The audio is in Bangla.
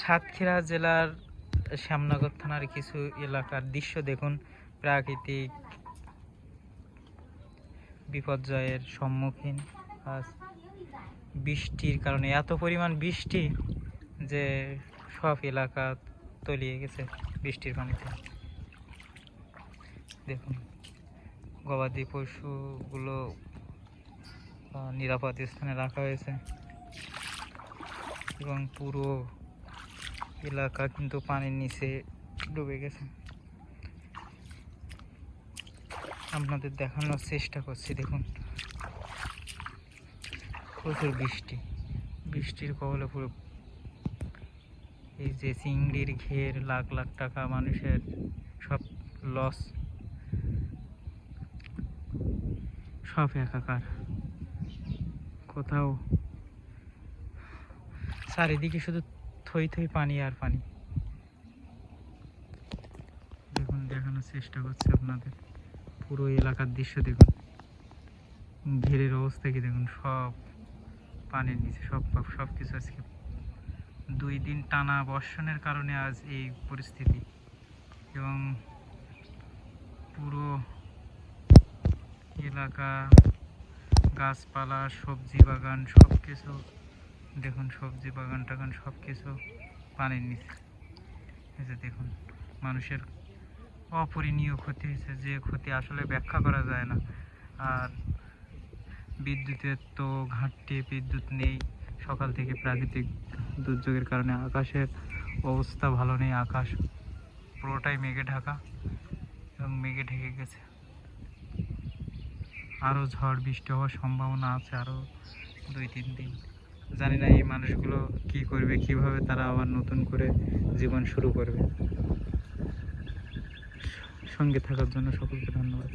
সাতক্ষীরা জেলার শ্যামনগর থানার কিছু এলাকার দৃশ্য দেখুন। প্রাকৃতিক বিপর্যয়ের সম্মুখীন বৃষ্টির কারণে। এত পরিমাণ বৃষ্টি যে সব এলাকা তলিয়ে গেছে বৃষ্টির পানিতে। দেখুন, গবাদি পশুগুলো নিরাপদ স্থানে রাখা হয়েছে। এবং পুরো এলাকা কিন্তু পানির নিচে ডুবে গেছে। আপনাদের দেখানোর চেষ্টা করছি, দেখুন। প্রচুর বৃষ্টি। বৃষ্টির কবলে পুরো এই যে চিংড়ির ঘের, লাখ লাখ টাকা মানুষের সব লস সব একাকার। কোথাও। চারিদিকে শুধু থই থই পানি আর পানি। দেখুন, দেখানোর চেষ্টা করছি আপনাদের। পুরো এলাকার দৃশ্য দেখুন। ঘেরের অবস্থা কি দেখুন, সব পানির নিচে, সব সব কিছু আজকে। দুই দিন টানা বর্ষণের কারণে আজ এই পরিস্থিতি। এবং পুরো এলাকা গাছপালা, সবজি বাগান সব কিছু দেখুন, সবজি বাগান টাগান সব কিছু পানির নিচে। এই যে দেখুন, মানুষের অপরিণীয় ক্ষতি হয়েছে, যে ক্ষতি আসলে ব্যাখ্যা করা যায় না। আর বিদ্যুতের তো ঘাটতি, বিদ্যুৎ নেই। সকাল থেকে প্রাকৃতিক দুর্যোগের কারণে আকাশের অবস্থা ভালো নেই। আকাশ পুরোটাই মেঘে ঢাকা এবং মেঘে ঢেকে গেছে। আরও ঝড়, বৃষ্টি হওয়ার সম্ভাবনা আছে আরও দুই, তিন দিন। জানি না এই মানুষগুলো কি করবে, কীভাবে তারা আবার নতুন করে জীবন শুরু করবে। সঙ্গে থাকার জন্য সকলকে ধন্যবাদ।